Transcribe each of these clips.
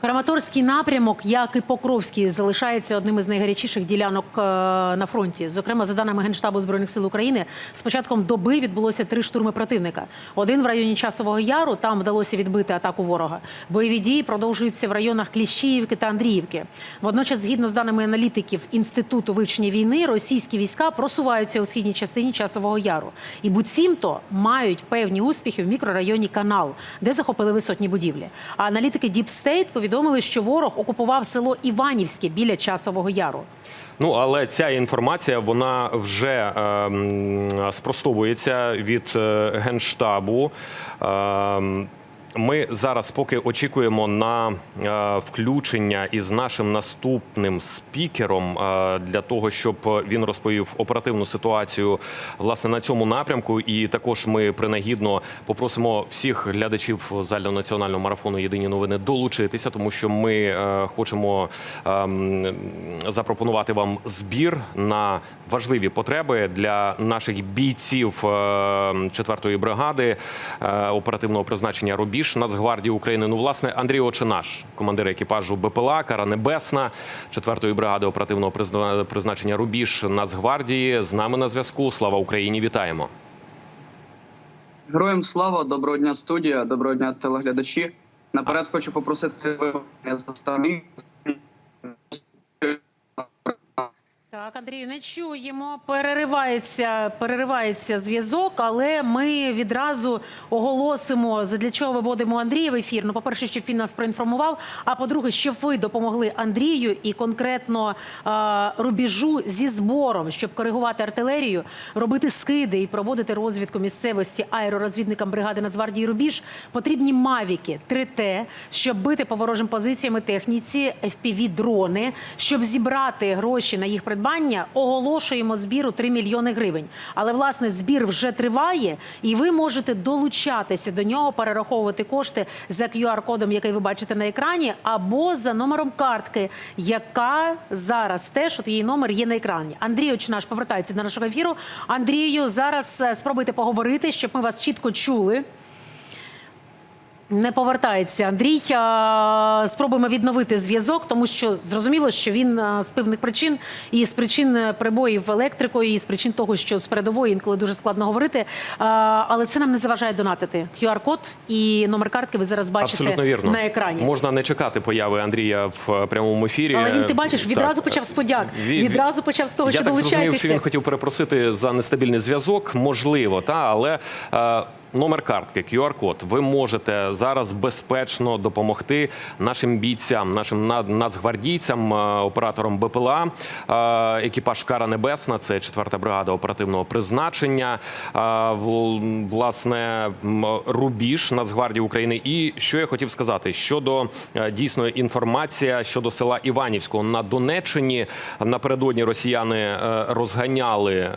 Краматорський напрямок, як і Покровський, залишається одним із найгарячіших ділянок е, на фронті. Зокрема, за даними Генштабу збройних сил України, з початком доби відбулося три штурми противника. Один в районі Часового Яру. Там вдалося відбити атаку ворога. Бойові дії продовжуються в районах Кліщіївки та Андріївки. Водночас, згідно з даними аналітиків інституту вивчення війни, російські війська просуваються у східній частині Часового Яру і буцімто мають певні успіхи в мікрорайоні Канал, де захопили висотні будівлі. А аналітики Deep State повідомили, що ворог окупував село Іванівське біля Часового Яру. Ну але ця інформація вона вже е, спростовується від е, генштабу. Е, ми зараз поки очікуємо на е, включення із нашим наступним спікером е, для того, щоб він розповів оперативну ситуацію власне на цьому напрямку. І також ми принагідно попросимо всіх глядачів загальнонаціонального марафону Єдині новини долучитися, тому що ми е, хочемо ем, запропонувати вам збір на важливі потреби для наших бійців 4-ї бригади оперативного призначення Рубіж Нацгвардії України. Ну, власне, Андрій Очинаш, командир екіпажу БПЛА, Кара Небесна 4-ї бригади оперативного призначення Рубіж Нацгвардії. З нами на зв'язку. Слава Україні! Вітаємо! Героям слава, доброго дня, студія, доброго дня, телеглядачі. Наперед хочу попросити вибачення за старі. Так, Андрію, не чуємо. Переривається, переривається зв'язок, але ми відразу оголосимо, задля чого виводимо Андрія в ефір. Ну, по-перше, щоб він нас проінформував. А по-друге, щоб ви допомогли Андрію і конкретно е, рубіжу зі збором, щоб коригувати артилерію, робити скиди і проводити розвідку місцевості аеророзвідникам бригади Нацгвардії Рубіж. Потрібні мавіки 3Т, щоб бити по ворожим позиціям і техніці, FPV-дрони, щоб зібрати гроші на їх придбання, оголошуємо збіру 3 мільйони гривень. Але власне збір вже триває, і ви можете долучатися до нього, перераховувати кошти за QR-кодом, який ви бачите на екрані, або за номером картки, яка зараз теж от її номер є на екрані. Андрій наш повертається до нашого ефіру. Андрію, зараз е, спробуйте поговорити, щоб ми вас чітко чули. Не повертається Андрій. Спробуємо відновити зв'язок, тому що зрозуміло, що він з певних причин і з причин е, перебоїв електрикою, і з причин того, що з передової інколи дуже складно говорити. Але це нам не заважає донатити. QR-код і номер картки ви зараз бачите вірно. на екрані. Можна не чекати появи Андрія в прямому ефірі. Але він ти бачиш, відразу Так. почав з подяк. Ві- Відразу почав з того, Я що так зрозумів, що він хотів перепросити за нестабільний зв'язок, можливо, та але. Номер картки, QR-код. Ви можете зараз безпечно допомогти нашим бійцям, нашим нацгвардійцям, е, операторам БПЛА, е, екіпаж Кара Небесна, це 4-та бригада оперативного призначення, е, власне, Рубіж Нацгвардії України. І що я хотів сказати щодо дійсно інформація щодо села Іванівського на Донеччині. Напередодні росіяни розганяли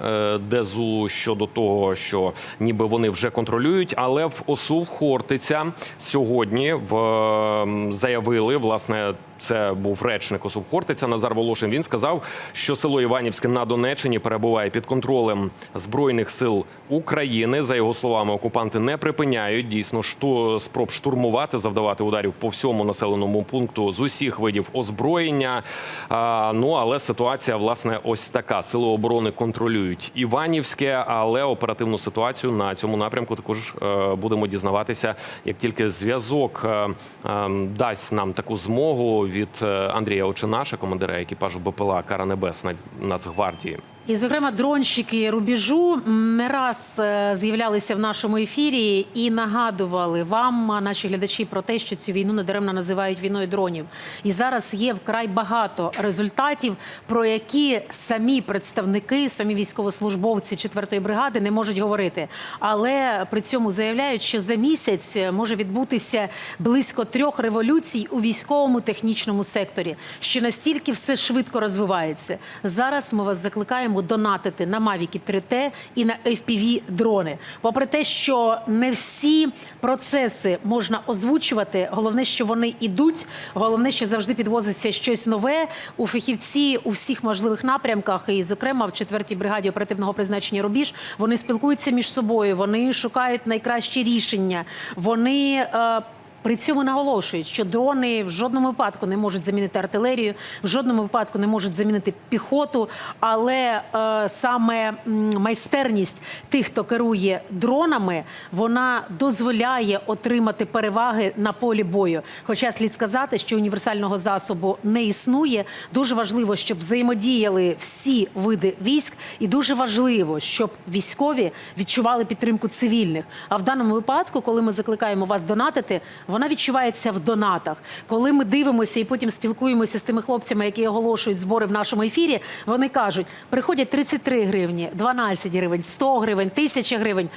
Дезу щодо того, що ніби вони вже контролюють. Але в ОСУ Хортиця сьогодні в ем, заявили власне. Це був речник ОСУ Хортиця Назар Волошин. Він сказав, що село Іванівське на Донеччині перебуває під контролем збройних сил України. За його словами, окупанти не припиняють дійсно шту, спроб штурмувати, завдавати ударів по всьому населеному пункту з усіх видів озброєння. А, ну але ситуація власне ось така. Сили оборони контролюють Іванівське, але оперативну ситуацію на цьому напрямку також е, будемо дізнаватися, як тільки зв'язок е, е, дасть нам таку змогу від е, Андрія Очинаша, командира екіпажу БПЛА Кара Небесна Нацгвардії. І, зокрема, дронщики рубіжу не раз е, з'являлися в нашому ефірі і нагадували вам, наші глядачі, про те, що цю війну недаремно називають війною дронів. І зараз є вкрай багато результатів, про які самі представники, самі військовослужбовці 4-ї бригади не можуть говорити. Але при цьому заявляють, що за місяць може відбутися близько трьох революцій у військовому технічному секторі, що настільки все швидко розвивається. Зараз ми вас закликаємо донатити на Mavic 3T і на FPV дрони. Попри те, що не всі процеси можна озвучувати, головне, що вони ідуть. Головне, що завжди підвозиться щось нове. У фахівці у всіх можливих напрямках, і, зокрема, в 4-й бригаді оперативного призначення Рубіж, вони спілкуються між собою, вони шукають найкращі рішення. Вони е, При цьому наголошують, що дрони в жодному випадку не можуть замінити артилерію, в жодному випадку не можуть замінити піхоту. Але е, саме майстерність тих, хто керує дронами, вона дозволяє отримати переваги на полі бою. Хоча слід сказати, що універсального засобу не існує. Дуже важливо, щоб взаємодіяли всі види військ, і дуже важливо, щоб військові відчували підтримку цивільних. А в даному випадку, коли ми закликаємо вас донатити, вона відчувається в донатах. Коли ми дивимося і потім спілкуємося з тими хлопцями, які оголошують збори в нашому ефірі, вони кажуть: приходять 33 гривні, 12 гривень, 100 гривень, 1000 гривень.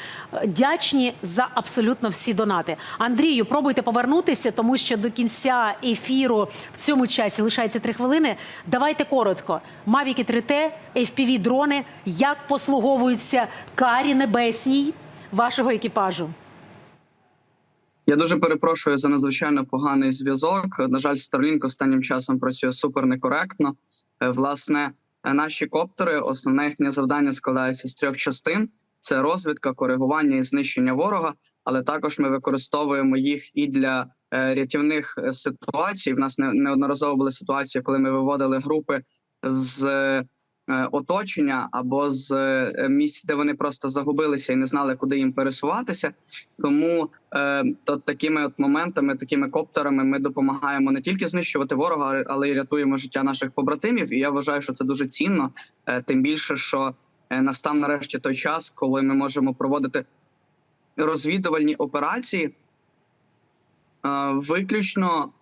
Дячні за абсолютно всі донати. Андрію, пробуйте повернутися, тому що до кінця ефіру в цьому часі лишається 3 хвилини. Давайте коротко. Мавіки 3Т, fpv дрони як послуговуються карі небесній вашого екіпажу. Я дуже перепрошую за надзвичайно поганий зв'язок. На жаль, Starlink останнім часом працює супер некоректно. Е, Власне, е, наші коптери, основне їхнє завдання складається з трьох частин: це розвідка, коригування і знищення ворога. Але також ми використовуємо їх і для е, рятівних ситуацій. В нас неодноразово були ситуації, коли ми виводили групи з оточення або з е, місць, де вони просто загубилися і не знали, куди їм пересуватися. Тому е, то такими от моментами, такими коптерами, ми допомагаємо не тільки знищувати ворога, але й рятуємо життя наших побратимів. І я вважаю, що це дуже цінно. Е, тим більше, що е, настав нарешті той час, коли ми можемо проводити розвідувальні операції, е, виключно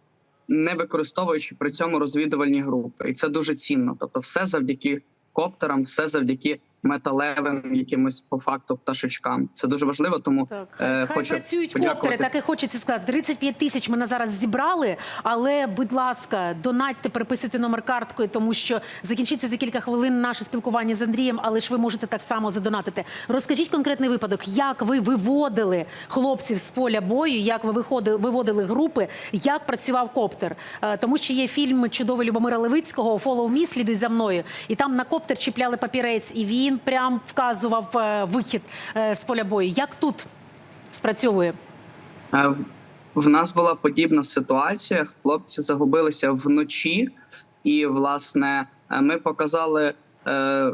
не використовуючи при цьому розвідувальні групи, і це дуже цінно. Тобто, все завдяки коптерам, все завдяки металевим якимось по факту пташечкам. Це дуже важливо, тому Так, е, хай хочу працюють подякувати. коптери, так і хочеться сказати. 35 тисяч ми на зараз зібрали. Але, будь ласка, донатьте, переписуйте номер карткою, тому що закінчиться за кілька хвилин наше спілкування з Андрієм, але ж ви можете так само задонатити. Розкажіть конкретний випадок, як ви виводили хлопців з поля бою, як ви виходили, виводили групи, як працював коптер. Е, Тому що є фільм чудовий Любомира Левицького «Follow me», слідуй за мною. І там на коптер чіпляли папірець, і він прям вказував е, вихід е, з поля бою. Як тут спрацьовує? Е, В нас була подібна ситуація. Хлопці загубилися вночі, і власне ми показали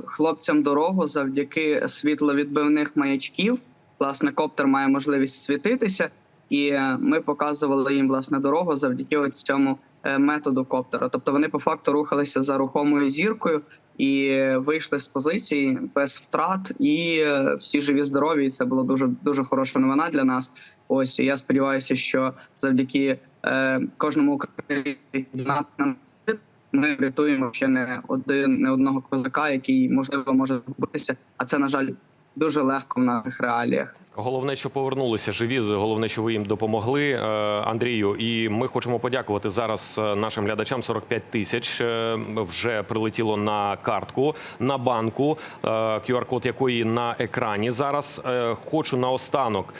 хлопцям дорогу завдяки світловідбивних маячків. Власне, коптер має можливість світитися, і ми показували їм власне дорогу завдяки цьому методу коптера. Тобто вони по факту рухалися за рухомою зіркою і вийшли з позиції без втрат, і е, всі живі здорові. І це було дуже дуже хороша новина для нас. Ось я сподіваюся, що завдяки е, кожному українцю ми врятуємо ще не один не одного козака, який можливо може бутися. А це на жаль дуже легко в наших реаліях. Головне, що повернулися живі. Головне, що ви їм допомогли, е, Андрію. І ми хочемо подякувати зараз е, нашим глядачам. 45 тисяч е, вже прилетіло на картку на банку, QR-код якої на екрані зараз. Хочу наостанок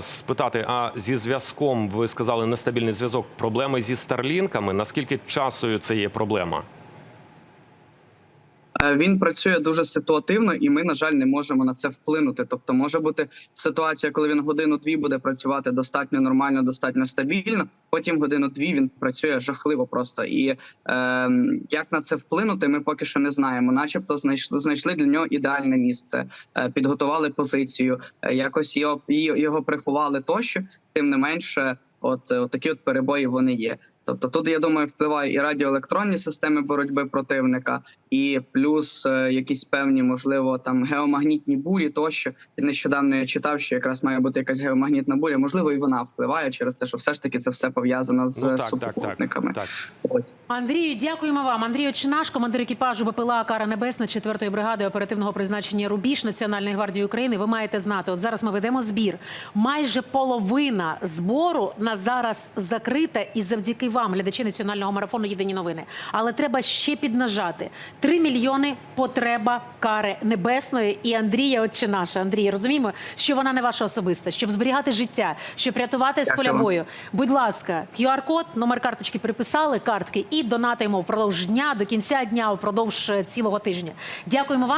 спитати: а зі зв'язком ви сказали нестабільний зв'язок. Проблеми зі старлінками? Наскільки частою це є проблема? Е, Він працює дуже ситуативно, і ми, на жаль, не можемо на це вплинути. Тобто, може бути ситуація, коли він годину-дві буде працювати достатньо нормально, достатньо стабільно. Потім годину-дві він працює жахливо просто. І е, як на це вплинути, ми поки що не знаємо. Начебто, знайшли знайшли для нього ідеальне місце, е, підготували позицію, е, якось його його приховали тощо. Тим не менше, от, от такі от перебої вони є. Тобто, тут я думаю, впливає і радіоелектронні системи боротьби противника, і плюс е, якісь певні, можливо, там геомагнітні бурі. Тощо і нещодавно я читав, що якраз має бути якась геомагнітна буря. Можливо, і вона впливає через те, що все ж таки це все пов'язано з Ну, так, так, так, так. Андрію, дякуємо вам. Андрій Очинаш, командир екіпажу БПЛА Кара Небесна 4-ї бригади оперативного призначення Рубіж Національної гвардії України. Ви маєте знати, от зараз ми ведемо збір. Майже половина збору на зараз закрита, і завдяки вам, глядачі національного марафону Єдині новини. Але треба ще піднажати. 3 мільйони потреба кари небесної і Андрія Очинаша. Андрій, розуміємо, що вона не ваша особиста, щоб зберігати життя, щоб рятувати з поля бою. Будь ласка, QR-код, номер карточки приписали, картки і донатимо впродовж дня до кінця дня, впродовж е, цілого тижня. Дякуємо вам.